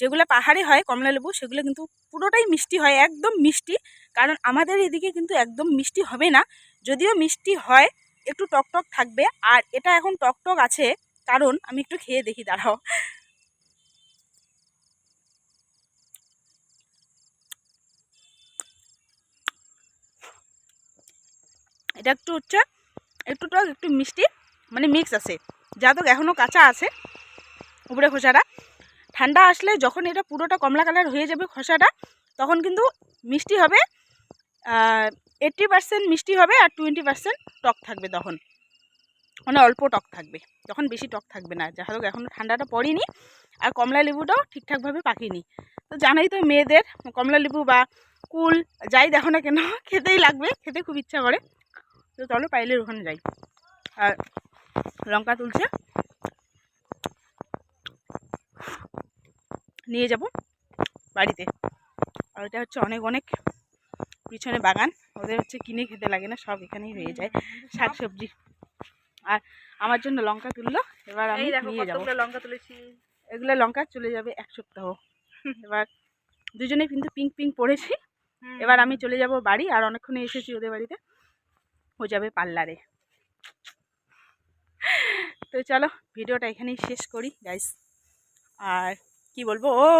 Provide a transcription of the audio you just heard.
যেগুলো পাহাড়ি হয়, কমলা লেবু, সেগুলো কিন্তু পুরোটাই মিষ্টি হয়, একদম মিষ্টি। কারণ আমাদের এদিকে কিন্তু একদম মিষ্টি হবে না। যদিও মিষ্টি হয়, একটু টক টক থাকবে। আর এটা এখন টক টক আছে, কারণ আমি একটু খেয়ে দেখি, দাঁড়াও। এটা একটু হচ্ছে, একটু টক, একটু মিষ্টি মানে মিক্স আছে। যাদক এখনও কাঁচা আছে, উপরে খোসাটা। ঠান্ডা আসলে যখন এটা পুরোটা কমলা কালার হয়ে যাবে খোসাটা, তখন কিন্তু মিষ্টি হবে এইট্টি পার্সেন্ট মিষ্টি হবে আর টোয়েন্টি পার্সেন্ট টক থাকবে তখন। মানে অল্প টক থাকবে, তখন বেশি টক থাকবে না। যা হোক এখনও ঠান্ডাটা পড়েনি আর কমলা লেবুটাও ঠিকঠাকভাবে পাকেনি। তো জানাই তো মেয়েদের, কমলা লেবু বা কুল যাই দেখো না কেন, খেতেই লাগবে, খেতে খুব ইচ্ছা করে। তো চলো পাইলের ওখানে যাই। আর লঙ্কা তুলছে। নিয়ে যাব বাড়িতে। আর এটা হচ্ছে অনেক অনেক পিছনে বাগান। ওদের হচ্ছে কিনে খেতে লাগে না সব এখানেই হয়ে যায় শাক সবজি আর আমার জন্য লঙ্কা তুললো এবার আমি নিয়ে যাব। লঙ্কা তুলেছি। এগুলো লঙ্কা চলে যাবে এক সপ্তাহ। এবার দুজনে কিন্তু পিঙ্ক পিঙ্ক পড়েছি। এবার আমি চলে যাব বাড়ি আর অনেকক্ষণে এসেছি ওদের বাড়িতে। ও যাবে পার্লারে। তো চলো ভিডিওটা এখানেই শেষ করি গাইস আর কি বলবো ও